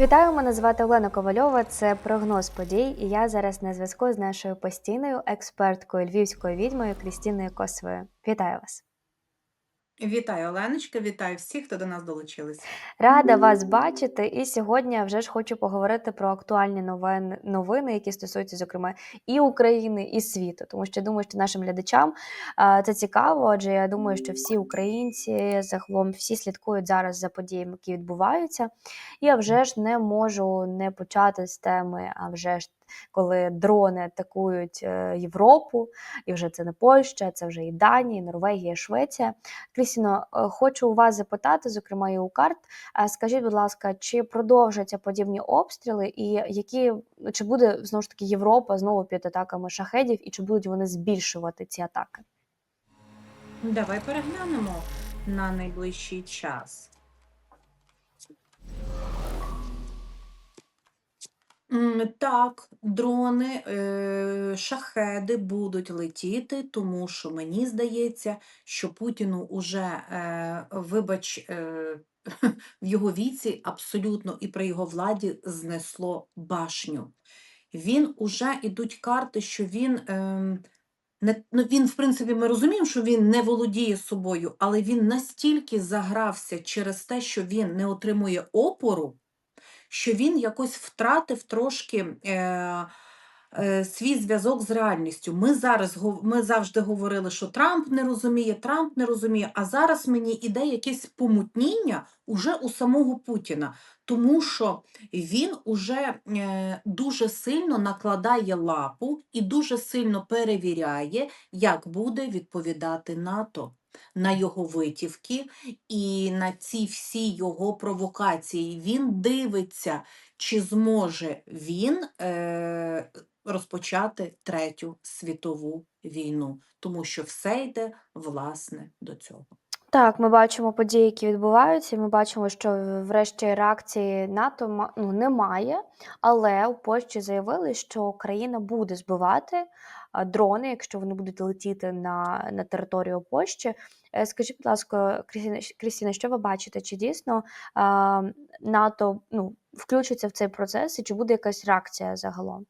Вітаю, мене звати Олена Ковальова. Це прогноз подій. І я зараз на зв'язку з нашою постійною експерткою львівською відьмою Крістіною Косовою. Вітаю вас! Вітаю, Оленочка, вітаю всіх, хто до нас долучились. Рада вас бачити. І сьогодні я вже ж хочу поговорити про актуальні новини, новини, які стосуються, зокрема, і України, і світу. Тому що я думаю, що нашим глядачам це цікаво, адже я думаю, що всі українці загалом всі слідкують зараз за подіями, які відбуваються. І я вже ж не можу не почати з теми, а вже ж. Коли дрони атакують е, Європу, і вже це не Польща, це вже і Данія, і Норвегія, і Швеція. Крістіно, е, хочу у вас запитати, зокрема і у карт. е, Скажіть, будь ласка, чи продовжаться подібні обстріли, і які чи буде знову ж таки Європа знову під атаками шахедів, і чи будуть вони збільшувати ці атаки? Давай переглянемо на найближчий час. Так, дрони, е, шахеди будуть летіти, тому що мені здається, що Путіну уже, е, вибач, е, в його віці абсолютно і при його владі знесло башню. Він уже ідуть карти, що він. ем, Не, ну, він, в принципі, ми розуміємо, що він не володіє собою, але він настільки загрався через те, що він не отримує опору, що він якось втратив трошки е, е, свій зв'язок з реальністю. Ми зараз ми завжди говорили, що Трамп не розуміє, Трамп не розуміє, а зараз мені іде якесь помутніння уже у самого Путіна, тому що він уже е, дуже сильно накладає лапу і дуже сильно перевіряє, як буде відповідати НАТО на його витівки і на ці всі його провокації. Він дивиться, чи зможе він е, розпочати третю світову війну, тому що все йде власне до цього. Так, ми бачимо події, які відбуваються. Ми бачимо, що врешті реакції НАТО ну, немає, але у Польщі заявили, що країна буде збивати дрони, якщо вони будуть летіти на, на територію Польщі. Е, Скажіть, будь ласка, Крістіна, що ви бачите? Чи дійсно а, НАТО ну, включиться в цей процес, і чи буде якась реакція загалом?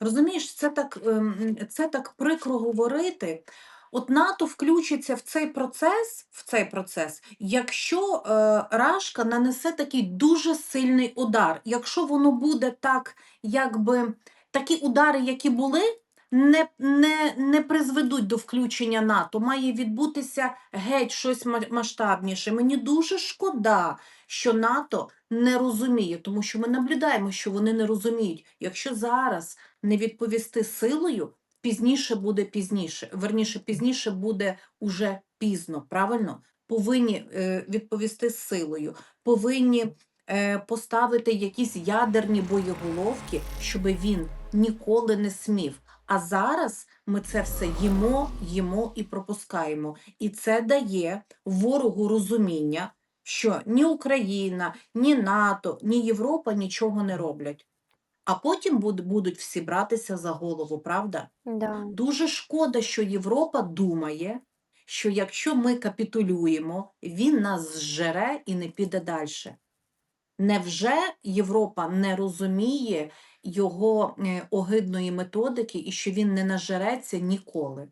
Розумієш, це так, ем, це так прикро говорити. От НАТО включиться в цей процес, в цей процес, якщо е, Рашка нанесе такий дуже сильний удар. Якщо воно буде так, якби такі удари, які були, не, не, не призведуть до включення НАТО. Має відбутися геть щось ма- масштабніше. Мені дуже шкода, що НАТО не розуміє, тому що ми наблюдаємо, що вони не розуміють. Якщо зараз не відповісти силою, пізніше буде пізніше. Верніше, пізніше буде уже пізно, правильно? Повинні е, відповісти силою, повинні е, поставити якісь ядерні боєголовки, щоб він ніколи не смів. А зараз ми це все їмо, їмо і пропускаємо. І це дає ворогу розуміння, що ні Україна, ні НАТО, ні Європа нічого не роблять. А потім будуть всі братися за голову, правда? Да. Дуже шкода, що Європа думає, що якщо ми капітулюємо, він нас зжере і не піде далі. Невже Європа не розуміє його е, огидної методики і що він не нажереться ніколи?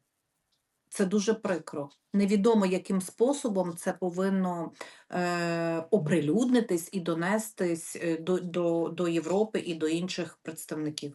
Це дуже прикро. Невідомо, яким способом це повинно е, оприлюднитись і донестись е, до, до, до Європи і до інших представників.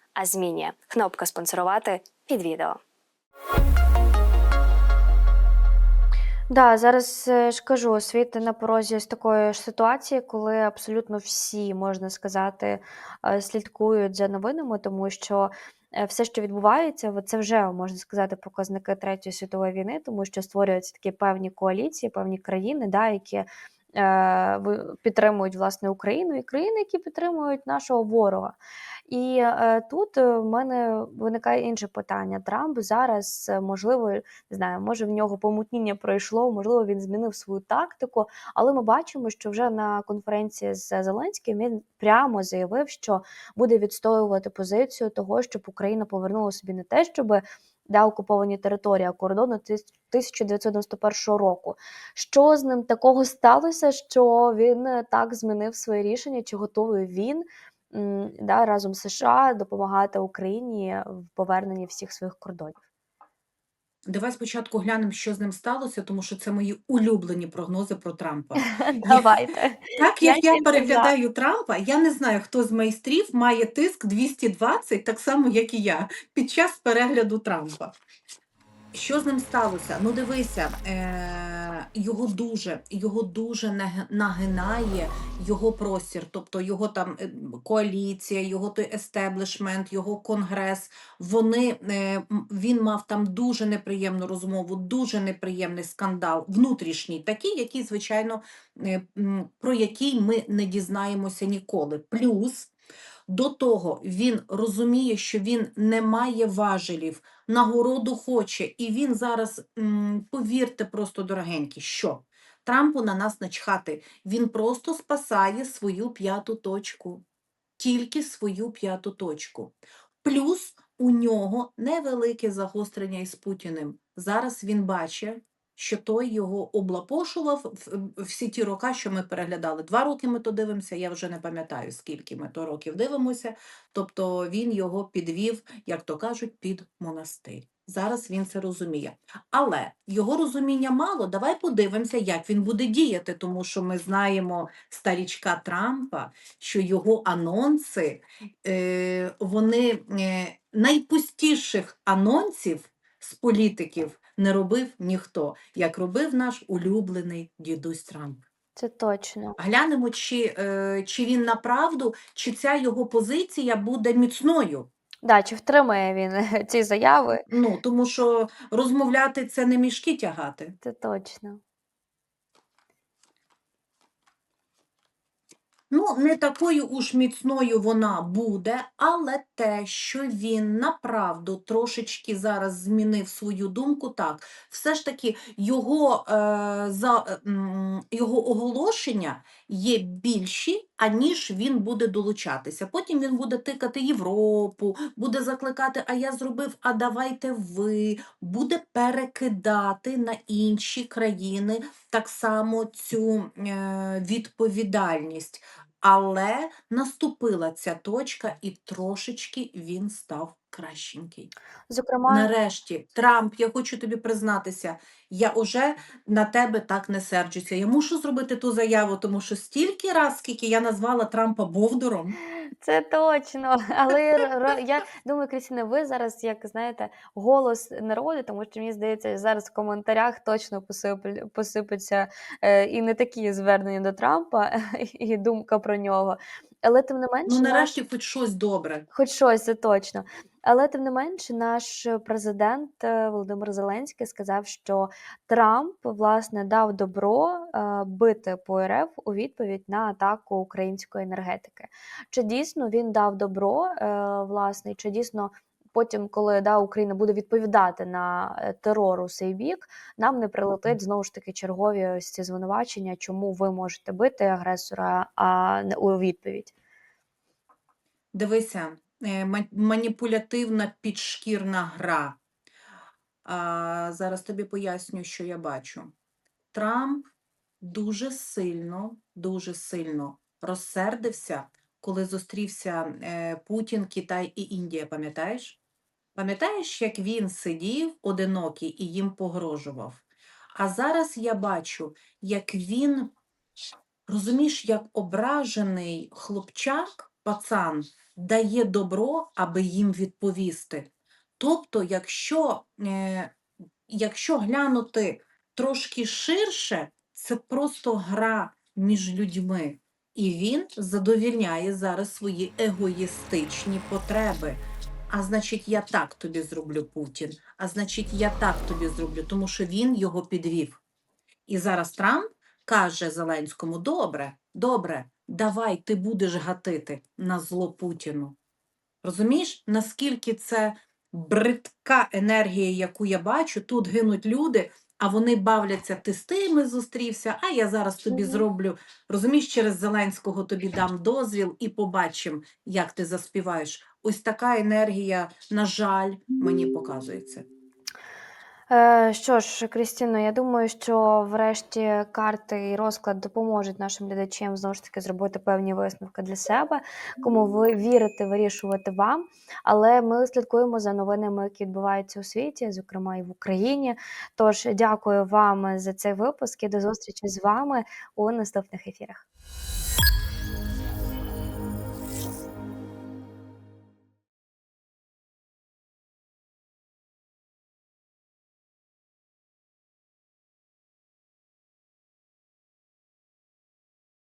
а змінює. Кнопка спонсорувати під відео. Да, зараз е, ж кажу, світ на порозі з такої ж ситуації, коли абсолютно всі, можна сказати, е, слідкують за новинами, тому що е, все, що відбувається, це вже можна сказати показники Третьої світової війни, тому що створюються такі певні коаліції, певні країни, да, які е, підтримують власне Україну, і країни, які підтримують нашого ворога. І е, тут е, в мене виникає інше питання. Трамп зараз, е, можливо, не знаю, може в нього помутніння пройшло, можливо, він змінив свою тактику, але ми бачимо, що вже на конференції з Зеленським він прямо заявив, що буде відстоювати позицію того, щоб Україна повернула собі не те, щоб да, окуповані території, а кордону тис- 1991 року. Що з ним такого сталося, що він так змінив своє рішення? Чи готовий він да, разом з США допомагати Україні в поверненні всіх своїх кордонів? Давай спочатку глянемо, що з ним сталося, тому що це мої улюблені прогнози про Трампа. Давайте. Так як я за. переглядаю Трампа, я не знаю, хто з майстрів має тиск 220, так само, як і я, під час перегляду Трампа. Що з ним сталося? Ну, дивися, е- його дуже, його дуже наги- нагинає його простір, тобто його там е, коаліція, його той естеблішмент, його конгрес. Вони, е, він мав там дуже неприємну розмову, дуже неприємний скандал, внутрішній такий, який, звичайно, е, про який ми не дізнаємося ніколи. Плюс до того він розуміє, що він не має важелів, нагороду хоче, і він зараз, повірте, просто дорогенькі, що Трампу на нас начхати. Він просто спасає свою п'яту точку, тільки свою п'яту точку. Плюс у нього невелике загострення із Путіним. Зараз він бачить, що той його облапошував всі ті роки, що ми переглядали. Два роки ми то дивимося, я вже не пам'ятаю, скільки ми то років дивимося. Тобто він його підвів, як то кажуть, під монастир. Зараз він це розуміє. Але його розуміння мало. Давай подивимося, як він буде діяти, тому що ми знаємо старічка Трампа, що його анонси, е, вони е, найпустіших анонсів з політиків не робив ніхто, як робив наш улюблений дідусь Трамп. Це точно. Глянемо, чи, е, чи він направду, чи ця його позиція буде міцною. Да, чи втримає він ці заяви? Ну, тому що розмовляти це не мішки тягати. Це точно. Ну, не такою уж міцною вона буде, але те, що він направду трошечки зараз змінив свою думку, так, все ж таки його, е, за, е, його оголошення є більші, аніж він буде долучатися. Потім він буде тикати Європу, буде закликати, а я зробив, а давайте ви, буде перекидати на інші країни так само цю е, відповідальність. Але наступила ця точка, і трошечки він став кращенький. Зокрема, Нарешті, Трамп, я хочу тобі признатися, я уже на тебе так не серджуся. Я мушу зробити ту заяву, тому що стільки раз, скільки я назвала Трампа Бовдуром, це точно. Але я думаю, Крістіна, ви зараз, як знаєте, голос народу, тому що мені здається, зараз в коментарях точно посипаться е, і не такі звернення до Трампа, і думка про нього. Але тим не менше, ну наш- нарешті хоч щось добре. Хоч щось, це точно. Але тим не менше, наш президент е, Володимир Зеленський сказав, що Трамп власне дав добро е, бити по РФ у відповідь на атаку української енергетики. Чи дійсно він дав добро, е, власне, чи дійсно потім, коли да, Україна буде відповідати на е, терор у цей бік, нам не прилетить знову ж таки чергові ось ці звинувачення, чому ви можете бити агресора, а не у відповідь. Дивися, е, маніпулятивна підшкірна гра. А, зараз тобі поясню, що я бачу. Трамп дуже сильно, дуже сильно розсердився, коли зустрівся е, Путін, Китай і Індія, пам'ятаєш? Пам'ятаєш, як він сидів одинокий і їм погрожував? А зараз я бачу, як він, розумієш, як ображений хлопчак, пацан, дає добро, аби їм відповісти. Тобто, якщо, е, якщо глянути трошки ширше, це просто гра між людьми. І він задовільняє зараз свої егоїстичні потреби. А значить, я так тобі зроблю Путін, а значить, я так тобі зроблю, тому що він його підвів. І зараз Трамп каже Зеленському: добре, добре, давай ти будеш гатити на зло Путіну. Розумієш, наскільки це бридка енергія, яку я бачу, тут гинуть люди, а вони бавляться, ти з тими зустрівся, а я зараз тобі зроблю. Розумієш, через Зеленського тобі дам дозвіл і побачимо, як ти заспіваєш. Ось така енергія, на жаль, мені показується. Е, Що ж, Крістіно, я думаю, що врешті карти і розклад допоможуть нашим глядачам знову ж таки зробити певні висновки для себе. Кому ви вірите, вирішувати вам. Але ми слідкуємо за новинами, які відбуваються у світі, зокрема і в Україні. Тож дякую вам за цей випуск і до зустрічі з вами у наступних ефірах.